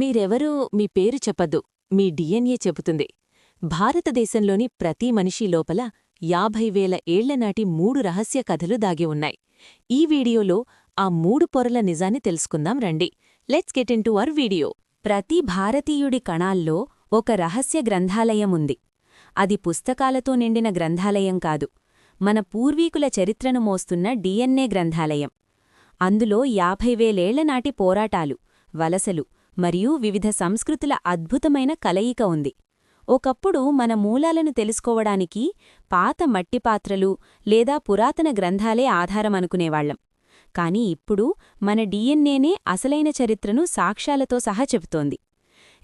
మీరెవరూ మీ పేరు చెప్పద్దు మీ డిఎన్ఏ చెబుతుంది. భారతదేశంలోని ప్రతి మనిషి లోపల యాభై వేల ఏళ్ళనాటి మూడు రహస్య కథలు దాగి ఉన్నాయి. ఈ వీడియోలో ఆ మూడు పొరల నిజాన్ని తెలుసుకుందాం రండి. Let's get into our video. ప్రతి భారతీయుడి కణాల్లో ఒక రహస్య గ్రంథాలయం ఉంది. అది పుస్తకాలతో నిండిన గ్రంథాలయం కాదు. మన పూర్వీకుల చరిత్రను మోస్తున్న డిఎన్ఏ గ్రంథాలయం. అందులో యాభై వేలేళ్ళనాటి పోరాటాలు వలసలు మరియు వివిధ సంస్కృతుల అద్భుతమైన కలయిక ఉంది. ఒకప్పుడు మన మూలాలను తెలుసుకోవడానికి పాత మట్టిపాత్రలు లేదా పురాతన గ్రంథాలే ఆధారమనుకునేవాళ్ళం కాని ఇప్పుడు మన డిఎన్ఏనే అసలైన చరిత్రను సాక్ష్యాలతో సహా చెబుతోంది.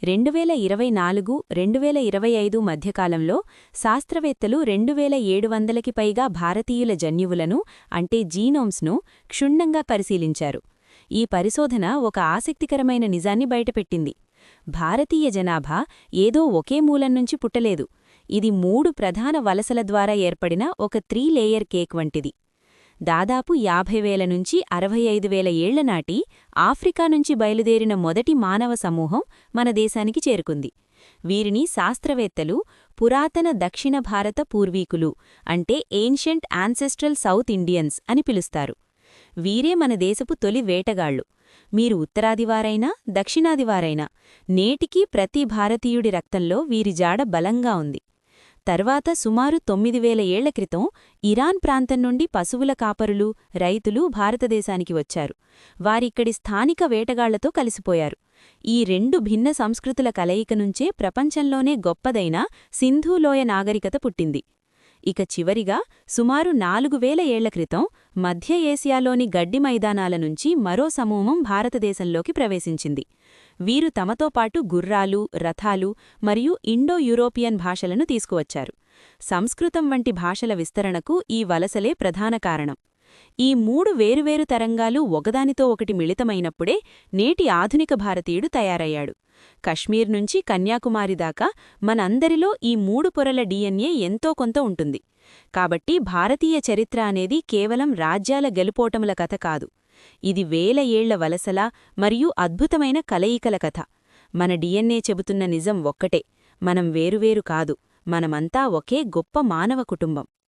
రెండువేల ఇరవై నాలుగు రెండువేల ఇరవై ఐదు మధ్యకాలంలో శాస్త్రవేత్తలు రెండువేల ఏడు వందలకి పైగా భారతీయుల జన్యువులను అంటే జీనోమ్స్ను క్షుణ్ణంగా పరిశీలించారు. ఈ పరిశోధన ఒక ఆసక్తికరమైన నిజాన్ని బయటపెట్టింది. భారతీయ జనాభా ఏదో ఒకే మూలం నుంచి పుట్టలేదు. ఇది మూడు ప్రధాన వలసల ద్వారా ఏర్పడిన ఒక త్రీ లేయర్ కేక్ వంటిది. దాదాపు యాభై వేల నుంచి అరవై ఐదు వేల ఏళ్ళనాటి ఆఫ్రికా నుంచి బయలుదేరిన మొదటి మానవ సమూహం మన దేశానికి చేరుకుంది. వీరిని శాస్త్రవేత్తలు పురాతన దక్షిణ భారత పూర్వీకులు అంటే ఏన్షియంట్ ఆన్సెస్ట్రల్ సౌత్ ఇండియన్స్ అని పిలుస్తారు. వీరే మన దేశపు తొలి వేటగాళ్ళు మీరు ఉత్తరాదివారైనా దక్షిణాదివారైనా నేటికీ ప్రతి భారతీయుడి రక్తంలో వీరి జాడ బలంగా ఉంది. తర్వాత సుమారు తొమ్మిది వేల ఏళ్ళ క్రితం ఇరాన్ ప్రాంతం నుండి పశువుల కాపరులు రైతులు భారతదేశానికి వచ్చారు. వారిక్కడి స్థానిక వేటగాళ్ళతో కలిసిపోయారు. ఈ రెండు భిన్న సంస్కృతుల కలయిక నుంచే ప్రపంచంలోనే గొప్పదైన సింధూలోయ నాగరికత పుట్టింది. ఇక చివరిగా సుమారు నాలుగు వేల ఏళ్ళ క్రితం మధ్య ఏసియాలోని గడ్డి మైదానాల నుంచి మరో సమూహం భారతదేశంలోకి ప్రవేశించింది. వీరు తమతో పాటు గుర్రాలు రథాలు మరియు ఇండో యూరోపియన్ భాషలను తీసుకువచ్చారు. సంస్కృతం వంటి భాషల విస్తరణకు ఈ వలసలే ప్రధాన కారణం. ఈ మూడు వేరువేరు తరంగాలు ఒకదానితో ఒకటి మిళితమైనప్పుడే నేటి ఆధునిక భారతీయుడు తయారయ్యాడు. కశ్మీర్ నుంచి కన్యాకుమారి దాకా మనందరిలో ఈ మూడు పొరల డిఎన్ఏ ఎంతో కొంత ఉంటుంది. కాబట్టి భారతీయ చరిత్ర అనేది కేవలం రాజ్యాల గెలుపోటముల కథ కాదు. ఇది వేల ఏళ్ళ వలసల మరియు అద్భుతమైన కలయికల కథ. మన డిఎన్ఏ చెబుతున్న నిజం ఒక్కటే. మనం వేరువేరు కాదు. మనమంతా ఒకే గొప్ప మానవ కుటుంబం.